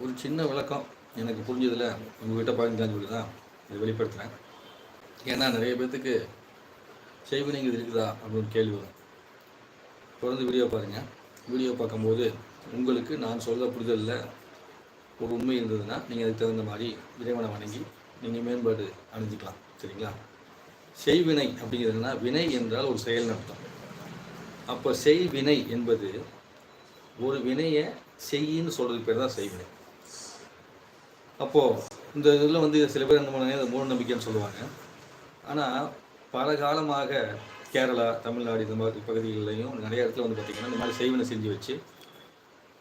ஒரு சின்ன விளக்கம் எனக்கு புரிஞ்சதில் உங்கள்கிட்ட பகிர்ந்தான்னு சொல்லி தான் இதை வெளிப்படுத்துகிறேன் ஏன்னா நிறைய பேர்த்துக்கு செய்வினைங்கிறது இருக்குதா அப்படின்னு கேள்வி வரும். தொடர்ந்து வீடியோ பாருங்கள் வீடியோ பார்க்கும்போது உங்களுக்கு நான் சொல்ல புரிதலில் ஒரு உண்மை இருந்ததுன்னா நீங்கள் அதுக்கு தகுந்த மாதிரி இறைவனை வணங்கி நீங்கள் மேம்பாடு அணிஞ்சிக்கலாம் சரிங்களா? செய்வினை அப்படிங்கிறதுனா வினை என்றால் ஒரு செயல் அர்த்தம் அப்போ செய்வினை என்பது ஒரு வினையை செய்யின்னு சொல்கிறது பேர் தான் செய்வினை. அப்போது இந்த இதில் வந்து சில பேர் என்ன பண்ணுவாங்க மூட நம்பிக்கைன்னு சொல்லுவாங்க. ஆனால் பல காலமாக கேரளா தமிழ்நாடு இந்த மாதிரி பகுதிகளிலையும் நிறைய இடத்துல வந்து பார்த்திங்கன்னா இந்த மாதிரி செய்வனை செஞ்சு வச்சு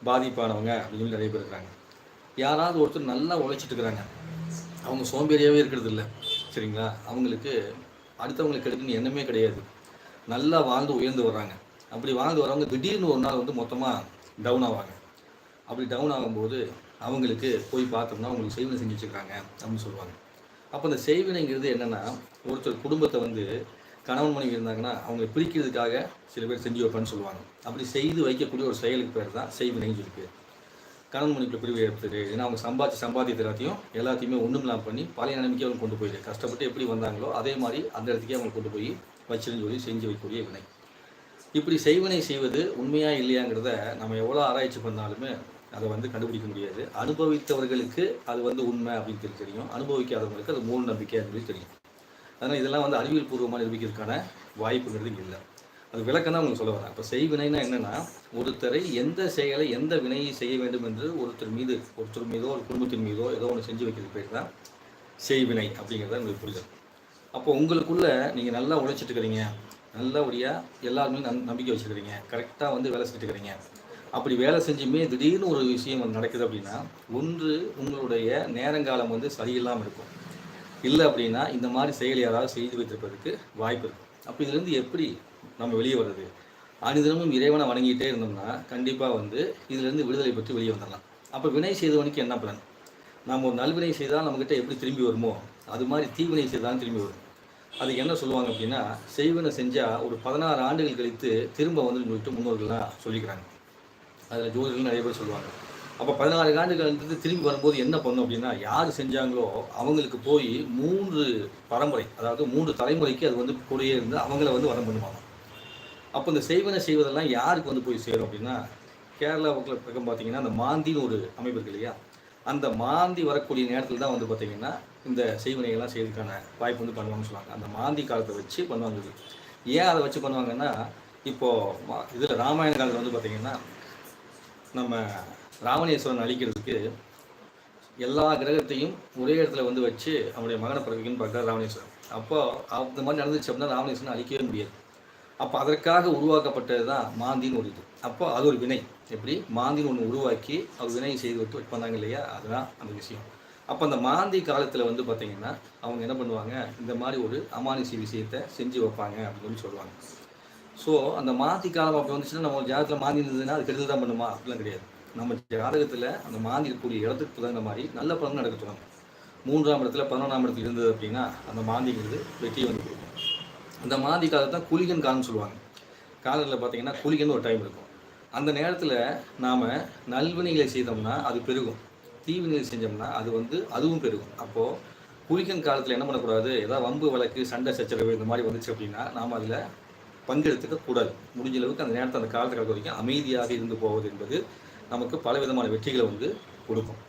பாதிப்பானவங்க அப்படின்னு சொல்லி நிறைய பேர் இருக்கிறாங்க. யாராவது ஒருத்தர் நல்லா உழைச்சிட்டு இருக்கிறாங்க. அவங்க சோம்பேறியாகவே இருக்கிறது இல்லை சரிங்களா? அவங்களுக்கு அடுத்தவங்களுக்கு கிடைக்குன்னு எண்ணமே கிடையாது. நல்லா வாழ்ந்து உயர்ந்து வர்றாங்க. அப்படி வாழ்ந்து வரவங்க திடீர்னு ஒரு நாள் வந்து மொத்தமாக டவுன் ஆவாங்க. அப்படி டவுன் ஆகும்போது அவங்களுக்கு போய் பார்த்தோம்னா அவங்களுக்கு செய்வினை செஞ்சு வச்சுருக்காங்க அப்படின்னு சொல்லுவாங்க. அப்போ அந்த செய்வினைங்கிறது என்னென்னா ஒருத்தர் குடும்பத்தை வந்து கணவன் மனைவி இருந்தாங்கன்னா அவங்க பிரிக்கிறதுக்காக சில பேர் செஞ்சு வைப்பான்னு சொல்லுவாங்க. அப்படி செய்து வைக்கக்கூடிய ஒரு செயலுக்கு பேர் தான் செய்வினைன்னு இருக்கு கணவன் மனைவிக்குள்ள பிரிவு ஏற்படுது ஏன்னா அவங்க சம்பாதிச்சு சம்பாதித்த எல்லாத்தையும் எல்லாத்தையுமே ஒன்றும் இல்லாமல் பண்ணி பழைய நிலைமைக்கு அவங்க கொண்டு போயிடு கஷ்டப்பட்டு எப்படி வந்தாங்களோ அதே மாதிரி அந்த இடத்துக்கே அவங்க கொண்டு போய் வச்சிருந்து சொல்லி செஞ்சு வைக்கக்கூடிய வினை. இப்படி செய்வினை செய்வது உண்மையாக இல்லையாங்கிறத நம்ம எவ்வளோ ஆராய்ச்சி பண்ணாலுமே அதை வந்து கண்டுபிடிக்க முடியாது. அனுபவித்தவர்களுக்கு அது வந்து உண்மை அப்படின்னு சொல்லி தெரியும். அனுபவிக்காதவங்களுக்கு அது மூல நம்பிக்கை அப்படின்னு தெரியும். அதனால் இதெல்லாம் வந்து அறிவியல் பூர்வமாக நிரூபிக்கிறதுக்கான வாய்ப்புங்கிறது இங்கே இல்லை. அது விளக்கம் தான் உங்களுக்கு சொல்ல வரேன். இப்போ செய்வினைனா என்னென்னா ஒருத்தரை எந்த செயலை எந்த வினையை செய்ய வேண்டும் என்று ஒருத்தர் மீது ஒருத்தர் மீதோ ஒரு குடும்பத்தின் மீதோ ஏதோ ஒன்று செஞ்சு வைக்கிறது பேர் தான் செய்வினை அப்படிங்கிறத உங்களுக்கு புரியுது அப்போ உங்களுக்குள்ள நீங்கள் நல்லா உழைச்சிட்டு இருக்கிறீங்க. நல்லபடியாக எல்லாருமே நம் நம்பிக்கை வச்சுருக்கிறீங்க. கரெக்டாக வந்து வேலை செஞ்சுட்டு இருக்கிறீங்க. அப்படி வேலை செஞ்சுமே திடீர்னு ஒரு விஷயம் நடக்குது அப்படின்னா ஒன்று உங்களுடைய நேரங்காலம் வந்து சரியில்லாமல் இருக்கும். இல்லை அப்படின்னா இந்த மாதிரி செயல் யாராவது செய்து வைத்திருப்பதற்கு வாய்ப்பு இருக்கும். அப்போ இதுலேருந்து எப்படி நம்ம வெளியே வர்றது? அனுதினமும் இறைவனை வணங்கிட்டே இருந்தோம்னா கண்டிப்பாக வந்து இதுலேருந்து விடுதலை பெற்று வெளியே வந்துடலாம். அப்போ வினை செய்தவனுக்கு என்ன பலன்? நாம் ஒரு நல்வினை செய்தால் நம்மக்கிட்ட எப்படி திரும்பி வருமோ அது மாதிரி தீவினை செய்தாலும் திரும்பி வரும். அதுக்கு என்ன சொல்லுவாங்க அப்படின்னா செய்வினை செஞ்சால் ஒரு பதினாறு ஆண்டுகள் கழித்து திரும்ப வந்து சொல்லிட்டு முன்னோர்கள்லாம் சொல்லிக்கிறாங்க. அதில் ஜோதிடர்கள் நிறைய பேர் சொல்லுவாங்க. அப்போ பதினாறு காண்டுகள் திரும்பி வரும்போது என்ன பண்ணும் அப்படின்னா யார் செஞ்சாங்களோ அவங்களுக்கு போய் மூன்று பரம்பரை அதாவது மூன்று தலைமுறைக்கு அது வந்து கூடயே இருந்து அவங்கள வந்து வரம் பண்ணுவாங்க. அப்போ இந்த செய்வனை செய்வதெல்லாம் யாருக்கு வந்து போய் சேரும் அப்படின்னா கேரளா பக்கம் பக்கம் பார்த்தீங்கன்னா அந்த மாந்தின்னு ஒரு அமைப்பு இருக்கு இல்லையா? அந்த மாந்தி வரக்கூடிய நேரத்தில் தான் வந்து பார்த்தீங்கன்னா இந்த செய்வினைகள்லாம் செய்யறதுக்கான வாய்ப்பு வந்து பண்ணுவாங்கன்னு சொல்லுவாங்க. அந்த மாந்தி காலத்தை வச்சு பண்ணுவாங்க ஏன் அதை வச்சு பண்ணுவாங்கன்னா இப்போது இதில் ராமாயண காலத்தில் வந்து பார்த்தீங்கன்னா நம்ம ராவணேஸ்வரன் அழிக்கிறதுக்கு எல்லா கிரகத்தையும் ஒரே இடத்துல வந்து வச்சு அவனுடைய மகனை பிறகுன்னு பார்க்குறாரு ராவணேஸ்வரன் அப்போ அந்த மாதிரி நடந்துச்சு அப்படின்னா ராமணேஸ்வரன் அழிக்கவே முடியாது. அப்போ அதற்காக உருவாக்கப்பட்டது தான் மாந்தின்னு ஒரு இது. அப்போ அது ஒரு வினை. எப்படி? மாந்தின்னு ஒன்று உருவாக்கி அவர் வினை செய்து விட்டு வந்தாங்க இல்லையா? அதுதான் அந்த விஷயம். அப்போ அந்த மாந்தி காலத்தில் வந்து பார்த்தீங்கன்னா அவங்க என்ன பண்ணுவாங்க? இந்த மாதிரி ஒரு அமானுஷி விஷயத்தை செஞ்சு வைப்பாங்க அப்படின்னு சொல்லி சொல்லுவாங்க. ஸோ அந்த மாந்தி காலம் அப்போ வந்துச்சுன்னா நம்ம ஜாதகத்தில் மாந்தி இருந்ததுன்னா அது கெடுதல் தான் பண்ணுமா? அப்படிலாம் கிடையாது. நம்ம ஜாதகத்தில் அந்த மாந்தி இருக்கக்கூடிய இடத்துக்கு தகுந்த மாதிரி நல்ல பலன் நடக்க தொடங்கும். மூன்றாம் இடத்துல பதினொன்றாம் இடத்துல இருந்தது அப்படின்னா அந்த மாந்திங்கிறது வெற்றியை வந்து கொடுக்கும். அந்த மாந்தி காலத்தை தான் குளிகன் காலம்னு சொல்லுவாங்க. காலத்தில் பார்த்தீங்கன்னா குளிகன் ஒரு டைம் இருக்கும். அந்த நேரத்தில் நாம் நல்வினைகளை செய்தோம்னா அது பெருகும். தீவினைகளை செஞ்சோம்னா அது வந்து அதுவும் பெருகும். அப்போது குளிகன் காலத்தில் என்ன பண்ணக்கூடாது? ஏதாவது வம்பு வழக்கு சண்டை சச்சரவு இந்த மாதிரி வந்துச்சு அப்படின்னா நாம் அதில் பங்கெடுத்துக்க கூடாது. முடிஞ்ச அளவுக்கு அந்த நேரத்தை அந்த காலத்தை கலக்க வரைக்கும் அமைதியாக இருந்து போவது என்பது நமக்கு பல விதமான வெற்றிகளை வந்து கொடுக்கும்.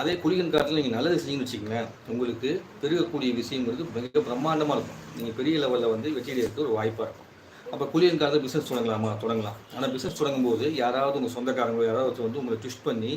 அதே குளிகன் காலத்தில் நீங்கள் நல்லது செஞ்சீங்கன்னு வச்சிங்களேன் உங்களுக்கு பெருகக்கூடிய விஷயங்கிறது மிக பிரம்மாண்டமாக இருக்கும். நீங்கள் பெரிய லெவலில் வந்து வெற்றியடைறதுக்கு ஒரு வாய்ப்பாக இருக்கும். அப்போ குளியன் காலத்தில் பிஸ்னஸ் தொடங்கலாமா? தொடங்கலாம். ஆனால் பிஸ்னஸ் தொடங்கும்போது யாராவது உங்கள் சொந்தக்காரங்களோ யாராவது வந்து உங்களை ட்விஸ்ட் பண்ணி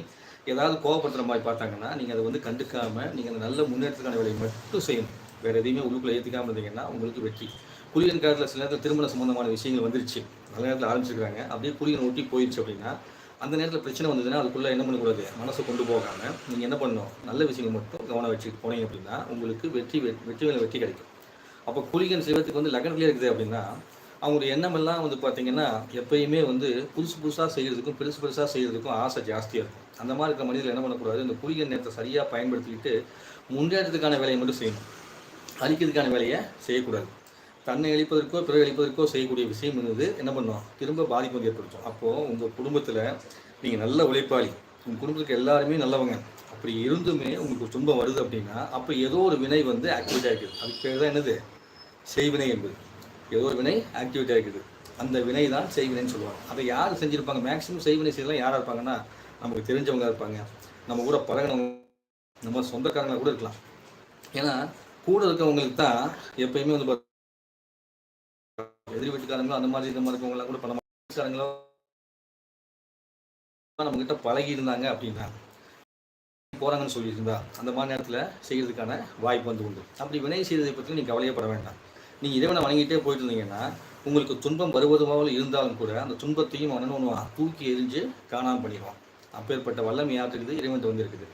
ஏதாவது கோவப்படுத்துகிற மாதிரி பார்த்தாங்கன்னா நீங்கள் அதை வந்து கண்டுக்காமல் நீங்கள் அந்த நல்ல முன்னேற்றத்துக்கான வேலையை மட்டும் செய்யணும். வேறு எதையுமே உள்ளுக்குள்ளே ஏற்றுக்காம இருந்தீங்கன்னா உங்களுக்கு வெற்றி. குளியன் காலத்தில் சில நேரத்தில் திருமண சம்பந்தமான விஷயங்கள் வந்துருச்சு. நல்ல நேரத்தில் ஆரம்பிச்சிருக்காங்க. அப்படியே குளியன் ஒட்டி போயிடுச்சு அப்படின்னா அந்த நேரத்தில் பிரச்சனை வந்ததுன்னா அதுக்குள்ளே என்ன பண்ணக்கூடாது? மனசை கொண்டு போகாமல் நீங்கள் என்ன பண்ணணும்? நல்ல விஷயங்கள் மட்டும் கவனம் வச்சுட்டு போனீங்க அப்படின்னா உங்களுக்கு வெற்றி வெ- வெற்றி மேலே வெற்றி கிடைக்கும். அப்போ குளிகன் செய்வதற்கு வந்து லக்னத்திலே இருக்குது அப்படின்னா அவங்களுடைய எண்ணமெல்லாம் வந்து பார்த்தீங்கன்னா எப்பயுமே வந்து புதுசு புதுசாக செய்கிறதுக்கும் பெருசு பெருசாக செய்கிறதுக்கும் ஆசை ஜாஸ்தியாக இருக்கும். அந்த மாதிரி இருக்கிற மனிதர்கள் என்ன பண்ணக்கூடாது? இந்த குளிகன் நேரத்தை சரியாக பயன்படுத்திக்கிட்டு முன்னேற்றத்துக்கான வேலையை மட்டும் செய்யணும். அழிக்கிறதுக்கான வேலையை செய்யக்கூடாது. தன்னை அழிப்பதற்கோ பிறகு அழிப்பதற்கோ செய்யக்கூடிய விஷயம் என்னது? என்ன பண்ணும்? திரும்ப பாதிப்பு ஏற்படுத்தும். அப்போது உங்கள் குடும்பத்தில் நீங்கள் நல்ல உழைப்பாளி. உங்கள் குடும்பத்துக்கு எல்லாருமே நல்லவங்க. அப்படி இருந்துமே உங்களுக்கு துன்பம் வருது அப்படின்னா அப்போ ஏதோ ஒரு வினை வந்து ஆக்டிவேட் ஆகிடுது அதுக்கு பேர் தான் என்னது? செய்வினை என்பது. ஏதோ ஒரு வினை ஆக்டிவேட் ஆகிக்குது அந்த வினை தான் செய்வினைன்னு சொல்லுவாங்க. அதை யார் செஞ்சுருப்பாங்க? மேக்ஸிமம் செய்வினை செய்யலாம் யாராக இருப்பாங்கன்னா நமக்கு தெரிஞ்சவங்க இருப்பாங்க. நம்ம கூட பழகினவங்க நம்ம சொந்தக்காரங்களாக கூட இருக்கலாம். ஏன்னா கூட இருக்கவங்களுக்கு தான் எப்பயுமே வந்து எதிரி வீட்டுக்காரங்களோ அந்த மாதிரி இந்த மாதிரி இருக்கவங்களாம் கூட பல வீட்டுக்காரங்களோ நம்ம கிட்ட பழகி இருந்தாங்க அப்படின்னா போறாங்கன்னு சொல்லியிருந்தா அந்த மாதிரி நேரத்தில் செய்யறதுக்கான வாய்ப்பு வந்து உண்டு. அப்படி வினை செய்ததை பற்றி நீங்கள் கவலையப்பட வேண்டாம். நீங்கள் இறைவனை வணங்கிட்டே போயிட்டு இருந்தீங்கன்னா உங்களுக்கு துன்பம் வருவதுமாக இருந்தாலும் கூட அந்த துன்பத்தையும் அவன் என்ன பண்ணுவான்? தூக்கி எரிஞ்சு காணாமல் பண்ணிடுவான் அப்பேற்பட்ட வல்லமை யாற்றுக்குது இறைவன் வந்து இருக்குது.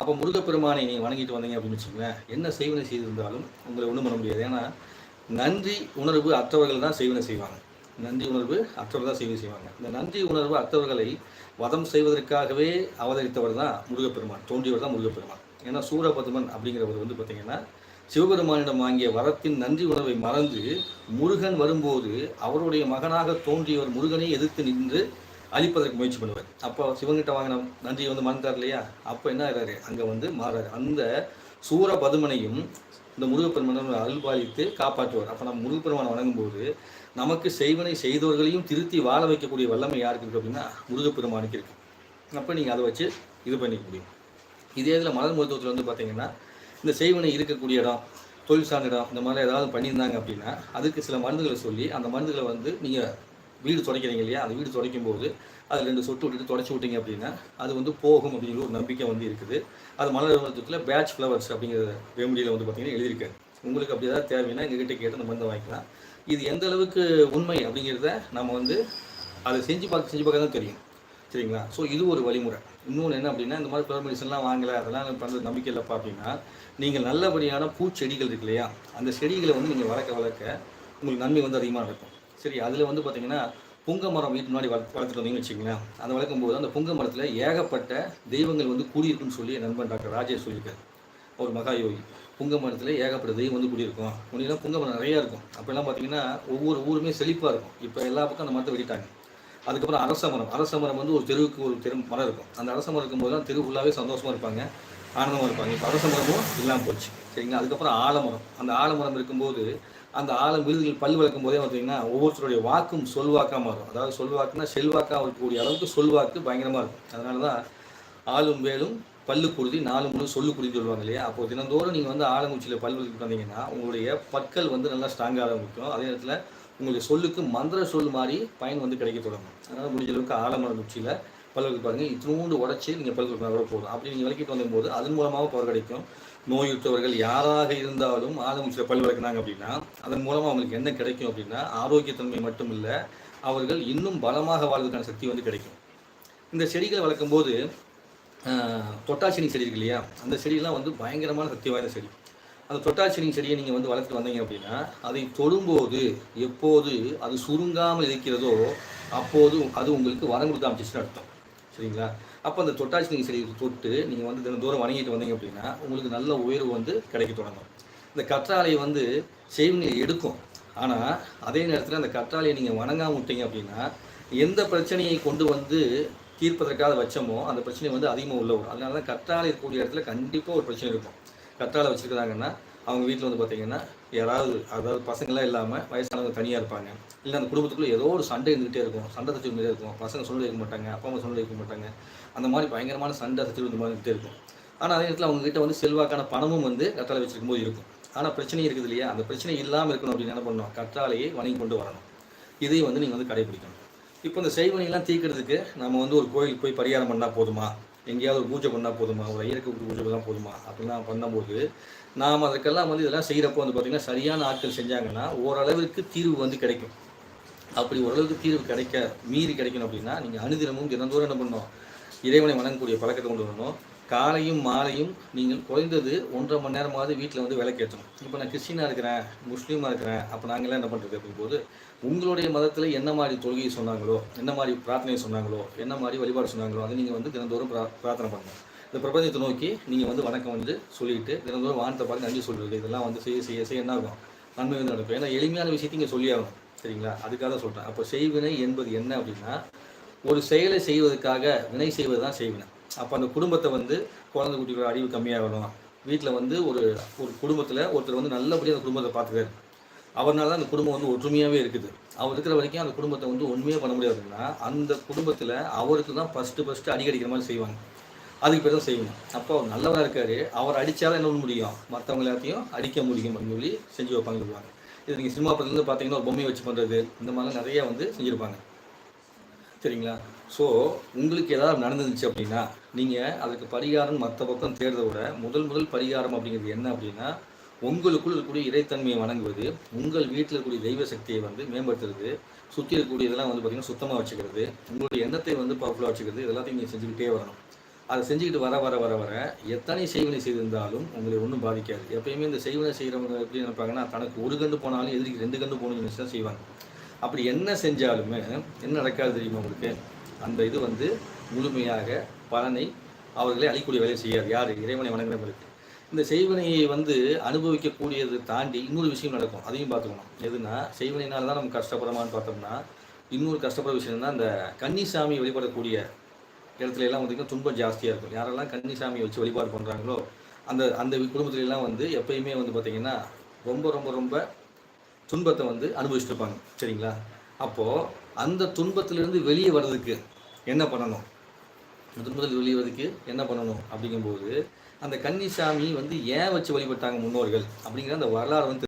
அப்போ முருகப்பெருமானை நீங்கள் வணங்கிட்டு வந்தீங்க அப்படின்னு வச்சுக்கோங்களேன். என்ன செய்வனை செய்திருந்தாலும் உங்களை ஒன்றும் பண்ண முடியாது. ஏன்னா நன்றி உணர்வு அற்றவர்கள் தான் செய்வனை செய்வாங்க. நன்றி உணர்வு அற்றவர்கள் தான் செய்வனை செய்வாங்க. இந்த நன்றி உணர்வு அற்றவர்களை வதம் செய்வதற்காகவே அவதரித்தவர் தான் முருகப்பெருமான். தோன்றியவர் தான் முருகப்பெருமான். ஏன்னா சூரபதுமன் அப்படிங்கிறவர் வந்து பார்த்தீங்கன்னா சிவபெருமானிடம் வாங்கிய வரத்தின் நன்றி உணர்வை மறந்து முருகன் வரும்போது அவருடைய மகனாக தோன்றியவர் முருகனை எதிர்த்து நின்று அழிப்பதற்கு முயற்சி பண்ணுவார். அப்போ சிவங்கிட்ட வாங்கின நன்றியை வந்து மறந்தார் இல்லையா அப்போ என்ன ஆகிறாரு? அங்கே வந்து மாறாரு. அந்த சூர பதுமனையும் இந்த முருகப்பெருமானை அருள்பாலித்து காப்பாற்றுவார். அப்போ நம்ம முருகப்பெருமானை வணங்கும்போது நமக்கு செய்வனை செய்தவர்களையும் திருத்தி வாழ வைக்கக்கூடிய வல்லமை யாருக்கு இருக்குது அப்படின்னா முருகப்பெருமானுக்கு இருக்குது அப்போ நீங்கள் அதை வச்சு இது பண்ணிக்க முடியும். இதே இதில் மலர் மருத்துவத்தில் வந்து பார்த்தீங்கன்னா இந்த செய்வனை இருக்கக்கூடிய இடம் தொழில் சார்ந்த இடம் இந்த மாதிரி ஏதாவது பண்ணியிருந்தாங்க அப்படின்னா அதுக்கு சில மருந்துகளை சொல்லி அந்த மருந்துகளை வந்து நீங்கள் வீடு துடைக்கிறீங்க இல்லையா? அந்த வீடு துடைக்கும் போது அது ரெண்டு சொட்டு விட்டுட்டு தொடச்சி விட்டீங்க அப்படின்னா அது வந்து போகும் அப்படிங்கிற ஒரு நம்பிக்கை வந்து இருக்குது. அது மலர் மருத்துவத்தில் பேட்ச் ஃப்ளவர்ஸ் அப்படிங்கிற ரெமடியில் வந்து பார்த்தீங்கன்னா எழுதியிருக்காரு உங்களுக்கு அப்படி ஏதாவது தேவைன்னா எங்ககிட்ட கேட்டு நம்ம வந்து வாங்கிக்கலாம். இது எந்த அளவுக்கு உண்மை அப்படிங்கிறத நம்ம வந்து அதை செஞ்சு பார்க்க செஞ்சு பார்க்க தான் தெரியும். சரிங்களா? ஸோ இது ஒரு வழிமுறை. இன்னொன்று என்ன அப்படின்னா இந்த மாதிரி ஃப்ளவர் மெடிசன்லாம் வாங்கலை அதெல்லாம் பண்ணுறது நம்பிக்கை இல்லைப்பா அப்படின்னா நீங்கள் நல்லபடியான பூச்செடிகள் இருக்கு இல்லையா? அந்த செடிகளை வந்து நீங்கள் வளர்க்க வளர்க்க உங்களுக்கு நன்மை வந்து அதிகமாக இருக்கும் சரி அதில் வந்து பார்த்தீங்கன்னா புங்க மரம் வீட்டு முன்னாடி வளர்த்து வளர்த்துட்டு வந்தீங்கன்னு வச்சுங்களேன் அதை வளர்க்கும் போது அந்த புங்க மரத்தில் ஏகப்பட்ட தெய்வங்கள் வந்து கூடியிருக்குன்னு சொல்லி என் நண்பன் டாக்டர் ராஜேஷ் சொல்லியிருக்காரு. ஒரு மகா யோகி புங்க மரத்தில் ஏகப்பட்ட தெய்வம் வந்து கூடியிருக்கும். முன்னெல்லாம் புங்க மரம் நிறையா இருக்கும். அப்போல்லாம் பார்த்தீங்கன்னா ஒவ்வொரு ஊருமே செழிப்பாக இருக்கும். இப்போ எல்லா பக்கம் அந்த மரத்தை வெட்டிட்டாங்க. அதுக்கப்புறம் அரச மரம். அரச மரம் வந்து ஒரு தெருவுக்கு ஒரு தெரு மரம் இருக்கும். அந்த அரச மரம் இருக்கும்போது தான் தெரு ஃபுல்லாகவே சந்தோஷமாக இருப்பாங்க. ஆனந்தமாக இருப்பாங்க. இப்போ அரச மரமும் இல்லாமல் போச்சு. சரிங்களா? அதுக்கப்புறம் ஆலமரம். அந்த ஆலமரம் இருக்கும்போது அந்த ஆலம் விருதுகள் பல் வளர்க்கும் போதே பார்த்தீங்கன்னா ஒவ்வொருத்தருடைய வாக்கும் சொல்வாக்காக மாறும் அதாவது சொல்வாக்குன்னா செல்வாக்காக இருக்கக்கூடிய அளவுக்கு சொல்வாக்கு பயங்கரமாக இருக்கும். அதனால தான் ஆளும் வேலும் பல்லு குருதி நாலு முழு சொல்லு குருதி சொல்லுவாங்க இல்லையா? அப்போ தினந்தோறும் நீங்கள் வந்து ஆலங்குச்சியில் பல் வளர்த்துட்டு வந்தீங்கன்னா உங்களுடைய பற்கள் வந்து நல்லா ஸ்ட்ராங்காக ஆரம்பிக்கும் அதே நேரத்தில் உங்களுடைய சொல்லுக்கு மந்திர சொல் மாதிரி பயன் வந்து கிடைக்க தொடங்கும். அதனால் முடிஞ்ச அளவுக்கு ஆலமரம் உச்சியில் பல் பாருங்கள் பாருங்க இத்தினூண்டு உடச்சி நீங்கள் பல் கூட போதும் அப்படி நீங்கள் விளக்கிட்டு வந்தபோது அதன் மூலமாக பவர் கிடைக்கும் நோயுற்றவர்கள் யாராக இருந்தாலும் ஆலங்குச்சியில் பல் வளர்க்குனாங்க அப்படின்னா அதன் மூலமாக அவங்களுக்கு என்ன கிடைக்கும் அப்படின்னா ஆரோக்கியத்தன்மை மட்டும் இல்லை அவர்கள் இன்னும் பலமாக வாழ்வதற்கான சக்தி வந்து கிடைக்கும். இந்த செடிகளை வளர்க்கும்போது ஆஹ், தொட்டாச்சினி செடி இருக்கு இல்லையா அந்த செடியெல்லாம் வந்து பயங்கரமான சக்தி வாய்ந்த செடி. அந்த தொட்டாச்சினி செடியை நீங்கள் வந்து வளர்த்து வந்தீங்க அப்படின்னா அதை தொடும்போது எப்போது அது சுருங்காமல் இருக்கிறதோ அப்போது அது உங்களுக்கு வரம் கொடுத்து அமைச்சிச்சுன்னு அர்த்தம். சரிங்களா? அப்போ அந்த தொட்டாட்சி நீங்கள் சரி தொட்டு நீங்கள் வந்து தினம் தூரம் வணங்கிட்டு வந்தீங்க அப்படின்னா உங்களுக்கு நல்ல உயர்வு வந்து கிடைக்க தொடங்கும். இந்த கற்றாழை வந்து செய்வனை எடுக்கும். ஆனால் அதே நேரத்தில் அந்த கற்றாழையை நீங்கள் வணங்காம விட்டீங்க அப்படின்னா எந்த பிரச்சனையை கொண்டு வந்து தீர்ப்பதற்காக வச்சோமோ அந்த பிரச்சனை வந்து அதிகமாக உள்ள வரும். அதனால தான் கற்றாழை இருக்கக்கூடிய இடத்துல கண்டிப்பாக ஒரு பிரச்சனை இருக்கும். கற்றாழை வச்சுருக்கிறாங்கன்னா அவங்க வீட்டில் வந்து பார்த்தீங்கன்னா யாராவது அதாவது பசங்களாம் இல்லாமல் வயசானவங்க தனியாக இருப்பாங்க. இல்லை அந்த குடும்பத்துக்குள்ளே ஏதோ ஒரு சண்டை இருந்துகிட்டே இருக்கும். சண்டை தச்சு இருந்துகிட்டே இருக்கும். பசங்க சொல்ல வைக்க மாட்டாங்க. அப்பா அம்மா சொல்ல வைக்க மாட்டாங்க. அந்த மாதிரி பயங்கரமான சண்டை தச்சு இந்த மாதிரி இருந்துகிட்டே இருக்கும். ஆனால் அதே நேரத்தில் அவங்ககிட்ட வந்து செல்வாக்கான பணமும் வந்து கற்றாலை வச்சிருக்கும் போது இருக்கும். ஆனால் பிரச்சனை இருக்குது இல்லையா? அந்த பிரச்சனை இல்லாமல் இருக்கணும் அப்படின்னு என்ன பண்ணணும்? கற்றாழையை வணங்கி கொண்டு வரணும். இதையும் வந்து நீங்கள் வந்து கடைபிடிக்கணும் இப்போ இந்த செய்வனையெல்லாம் தீர்க்கறதுக்கு நம்ம வந்து ஒரு கோயிலுக்கு போய் பரிகாரம் பண்ணால் போதுமா? எங்கேயாவது ஒரு பூஜை பண்ணால் போதுமா? ஒரு ஐயருக்கு பூஜை பண்ணால் போதுமா? அப்படிலாம் பண்ணும்போது நாம் அதற்கெல்லாம் வந்து இதெல்லாம் செய்கிறப்போ வந்து பார்த்திங்கன்னா சரியான ஆட்கள் செஞ்சாங்கன்னா ஓரளவிற்கு தீர்வு வந்து கிடைக்கும். அப்படி ஓரளவுக்கு தீர்வு கிடைக்க மீறி கிடைக்கணும் அப்படின்னா நீங்கள் அனுதினமும் தினந்தோறும் என்ன பண்ணணும்? இறைவனை வணங்கக்கூடிய பழக்கத்தை கொண்டு வரணும். காலையும் மாலையும் நீங்கள் குறைந்தது ஒன்றரை மணி நேரமாவது வீட்டில் வந்து விளக்கேற்றணும். இப்போ நான் கிறிஸ்டினாக இருக்கிறேன் முஸ்லீமாக இருக்கிறேன் அப்போ நாங்களாம் என்ன பண்ணுறது அப்படிங்கும்போது உங்களுடைய மதத்தில் என்ன மாதிரி தொழுகையை சொன்னாங்களோ என்ன மாதிரி பிரார்த்தனை சொன்னாங்களோ என்ன மாதிரி வழிபாடு சொன்னாங்களோ அதை நீங்கள் வந்து தினந்தோறும் பிரா பிரார்த்தனை பண்ணணும். இந்த பிரபஞ்சத்தை நோக்கி நீங்கள் வந்து வணக்கம் வந்து சொல்லிட்டு தினந்தோறும் வானத்தை பார்த்து நன்றி சொல்கிறது இதெல்லாம் வந்து செய்ய செய்ய செய்ய என்ன ஆகும்? நன்மை வந்து நடக்கும். ஏன்னா எளிமையான விஷயத்தை இங்கே சொல்லி ஆகணும். சரிங்களா? அதுக்காக தான் சொல்கிறேன் அப்போ செய்வினை என்பது என்ன அப்படின்னா ஒரு செயலை செய்வதற்காக வினை செய்வது தான் செய்வினை. அப்போ அந்த குடும்பத்தை வந்து குழந்தை குட்டிகளோட அறிவு கம்மியாகணும். வீட்டில் வந்து ஒரு ஒரு குடும்பத்தில் ஒருத்தர் வந்து நல்லபடியாக அந்த குடும்பத்தை பார்த்துக்காரு அவர்னால தான் அந்த குடும்பம் வந்து ஒற்றுமையாகவே இருக்குது. அவர் இருக்கிற வரைக்கும் அந்த குடும்பத்தை வந்து உண்மையாக பண்ண முடியாதுன்னா அந்த குடும்பத்தில் அவருக்கு தான் ஃபஸ்ட்டு ஃபஸ்ட்டு அடிக்கடிக்கிற மாதிரி செய்வாங்க. அதுக்கு பேர் தான் செய்யணும் அப்போ அவர் நல்லவராக இருக்கார். அவர் அடித்தாலும் என்ன பண்ண முடியும்? மற்றவங்க எல்லாத்தையும் அடிக்க முடியும் அப்படின்னு சொல்லி செஞ்சு வைப்பாங்க சொல்லுவாங்க. இது நீங்கள் சினிமா படத்துலேருந்து பார்த்தீங்கன்னா ஒரு பொம்மையை வச்சு பண்ணுறது இந்த மாதிரிலாம் நிறையா வந்து செஞ்சுருப்பாங்க. சரிங்களா? ஸோ உங்களுக்கு ஏதாவது நடந்துருந்துச்சு அப்படின்னா நீங்கள் அதுக்கு பரிகாரம் மற்ற பக்கம் தேடுறத விட முதல் முதல் பரிகாரம் அப்படிங்கிறது என்ன அப்படின்னா உங்களுக்குள் இருக்கக்கூடிய இறைத்தன்மையை வணங்குவது உங்கள் வீட்டில் இருக்கக்கூடிய தெய்வ சக்தியை வந்து மேம்படுத்துறது சுற்றி இருக்கக்கூடிய இதெல்லாம் வந்து பார்த்திங்கன்னா சுத்தமாக வச்சுக்கிறது உங்களுடைய எண்ணத்தை வந்து பவர்ஃபுல்லாக வச்சுக்கிறது எல்லாத்தையும் நீங்கள் செஞ்சுக்கிட்டே வரணும். அதை செஞ்சுக்கிட்டு வர வர வர வர எத்தனை செய்வினை செய்திருந்தாலும் உங்களை ஒன்றும் பாதிக்காது. எப்பயுமே இந்த செய்வினை செய்கிறவங்க எப்படி நினைப்பாங்கன்னா தனக்கு ஒரு கண்டு போனாலும் எதிர்க்கு ரெண்டு கண்டு போகணும்னு நினைச்சு தான் செய்வாங்க. அப்படி என்ன செஞ்சாலுமே என்ன நடக்காது தெரியுமா உங்களுக்கு? அந்த இது வந்து முழுமையாக பலனை அவர்களே அழிக்கூடிய வேலையை செய்யாது. யார்? இறைவனை வணங்குறவங்களுக்கு. இந்த செய்வினையை வந்து அனுபவிக்கக்கூடியதை தாண்டி இன்னொரு விஷயம் நடக்கும். அதையும் பார்த்துக்கணும். எதுனா செய்வினைனால தான் நம்ம கஷ்டப்படுறோமான்னு பார்த்தோம்னா இன்னொரு கஷ்டப்படுற விஷயம் தான் இந்த கன்னிசாமி வழிபடக்கூடிய இடத்துல எல்லாம் பார்த்திங்கன்னா துன்பம் ஜாஸ்தியாக இருக்கும். யாரெல்லாம் கன்னிசாமியை வச்சு வழிபாடு பண்ணுறாங்களோ அந்த அந்த குடும்பத்துலலாம் வந்து எப்பயுமே வந்து பார்த்திங்கன்னா ரொம்ப ரொம்ப ரொம்ப துன்பத்தை வந்து அனுபவிச்சுட்டு இருப்பாங்க. சரிங்களா? அப்போது அந்த துன்பத்திலேருந்து வெளியே வர்றதுக்கு என்ன பண்ணணும்? முதன் முதல் வெளியே என்ன பண்ணணும் அப்படிங்கும்போது அந்த கன்னிசாமி வந்து ஏன் வச்சு வழிபட்டாங்க முன்னோர்கள் அப்படிங்கிற அந்த வரலாறு வந்து